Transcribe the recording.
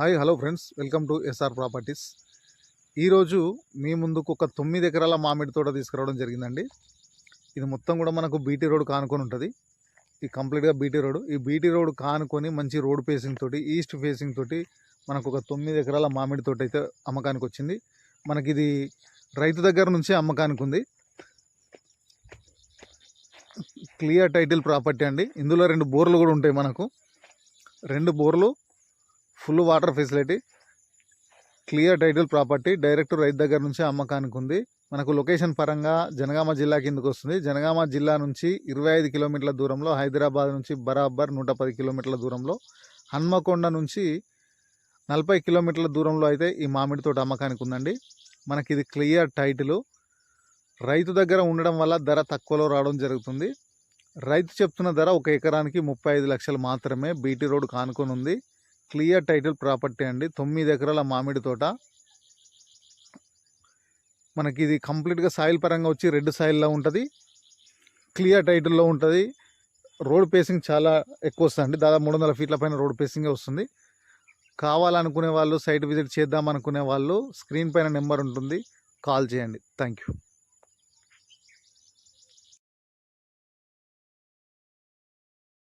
Hi hello friends. Welcome to SR properties. ఈరోజు మీ ముందుకు ఒక తొమ్మిది ఎకరాల మామిడి తోట తీసుకురావడం జరిగిందండి. ఇది మొత్తం కూడా మనకు బీటీ రోడ్ కానుకొని ఉంటుంది. ఈ కంప్లీట్గా బీటీ రోడ్. ఈ బీటీ రోడ్ కానుకొని మంచి రోడ్ ఫేసింగ్ తోటి ఈస్ట్ ఫేసింగ్ తోటి మనకు ఒక తొమ్మిది ఎకరాల మామిడి తోట అయితే అమ్మకానికి వచ్చింది. మనకి ఇది రైతు దగ్గర నుంచి అమ్మకానికి ఉంది. క్లియర్ టైటిల్ ప్రాపర్టీ అండి. ఇందులో రెండు బోర్లు కూడా ఉంటాయి మనకు. రెండు బోర్లు full water facility. Clear title property. Direct రైతు దగ్గర నుంచి అమ్మకానికి ఉంది. మనకు లొకేషన్ పరంగా జనగామ జిల్లా కిందకు వస్తుంది. జనగామ జిల్లా నుంచి ఇరవై ఐదు కిలోమీటర్ల దూరంలో హైదరాబాద్ నుంచి బరాబర్ నూట పది కిలోమీటర్ల దూరంలో హన్మకొండ నుంచి నలభై కిలోమీటర్ల దూరంలో అయితే ఈ మామిడి తోట అమ్మకానికి ఉందండి. మనకి ఇది క్లియర్ టైటిల్. రైతు దగ్గర ఉండడం వల్ల ధర తక్కువలో రావడం జరుగుతుంది. రైతు చెప్తున్న ధర ఒక ఎకరానికి ముప్పై ఐదు లక్షలు మాత్రమే బీటీ రోడ్ కానుకొని ఉంది. క్లియర్ టైటిల్ ప్రాపర్టీ అండి. తొమ్మిది ఎకరాల మామిడి తోట. మనకి ఇది కంప్లీట్గా సాయిల్ పరంగా వచ్చి రెడ్ సాయిల్లో ఉంటుంది. క్లియర్ టైటిల్లో ఉంటుంది. రోడ్ పేసింగ్ చాలా ఎక్కువ వస్తుంది. దాదాపు మూడు వందల ఫీట్ల పైన రోడ్ పేసింగే వస్తుంది. కావాలనుకునే వాళ్ళు సైట్ విజిట్ చేద్దాం అనుకునే వాళ్ళు స్క్రీన్ పైన నెంబర్ ఉంటుంది. కాల్ చేయండి. Thank you